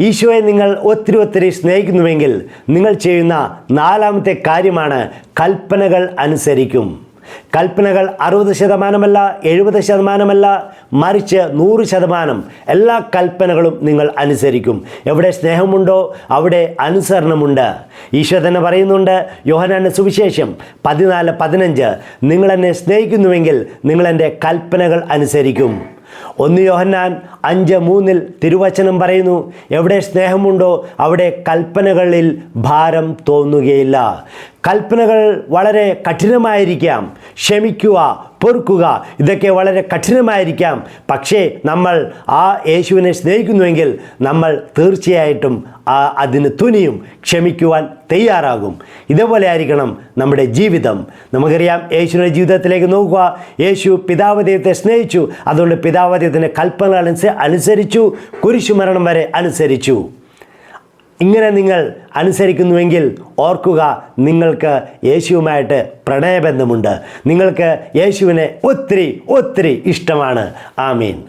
ഈശോയെ നിങ്ങൾ ഒത്തിരി ഒത്തിരി സ്നേഹിക്കുന്നുവെങ്കിൽ നിങ്ങൾ ചെയ്യുന്ന നാലാമത്തെ കാര്യമാണ് കൽപ്പനകൾ അനുസരിക്കും. കൽപ്പനകൾ അറുപത് ശതമാനമല്ല എഴുപത് ശതമാനമല്ല മറിച്ച് നൂറ് ശതമാനം എല്ലാ കൽപ്പനകളും നിങ്ങൾ അനുസരിക്കും. എവിടെ സ്നേഹമുണ്ടോ അവിടെ അനുസരണമുണ്ട്. ഈശോ തന്നെ പറയുന്നുണ്ട് യോഹനാന്റെ സുവിശേഷം പതിനാല് പതിനഞ്ച് നിങ്ങളെന്നെ സ്നേഹിക്കുന്നുവെങ്കിൽ നിങ്ങളെന്റെ കൽപ്പനകൾ അനുസരിക്കും. ഒന്ന് യോഹന്നാൻ അഞ്ച് മൂന്നിൽ തിരുവചനം പറയുന്നു എവിടെ സ്നേഹമുണ്ടോ അവിടെ കൽപ്പനകളിൽ ഭാരം തോന്നുകയില്ല. കൽപ്പനകൾ വളരെ കഠിനമായിരിക്കാം. ക്ഷമിക്കുക പൊറുക്കുക. ഇതൊക്കെ വളരെ കഠിനമായിരിക്കാം. പക്ഷേ നമ്മൾ ആ യേശുവിനെ സ്നേഹിക്കുന്നുവെങ്കിൽ നമ്മൾ തീർച്ചയായിട്ടും ആ അതിന് തുനിയും ക്ഷമിക്കുവാൻ തയ്യാറാകും. ഇതേപോലെ ആയിരിക്കണം നമ്മുടെ ജീവിതം. നമുക്കറിയാം യേശുവിന്റെ ജീവിതത്തിലേക്ക് നോക്കുക. യേശു പിതാവ് ദൈവത്തെ സ്നേഹിച്ചു. അതുകൊണ്ട് പിതാവ് ദൈവത്തിന്റെ കൽപ്പനകൾ അനുസ- അനുസരിച്ചു. കുരിശുമരണം വരെ അനുസരിച്ചു. ഇങ്ങനെ നിങ്ങൾ അനുസരിക്കുന്നുവെങ്കിൽ ഓർക്കുക നിങ്ങൾക്ക് യേശുവുമായിട്ട് പ്രണയബന്ധമുണ്ട്. നിങ്ങൾക്ക് യേശുവിനെ ഒത്തിരി ഒത്തിരി ഇഷ്ടമാണ്. ആമീൻ.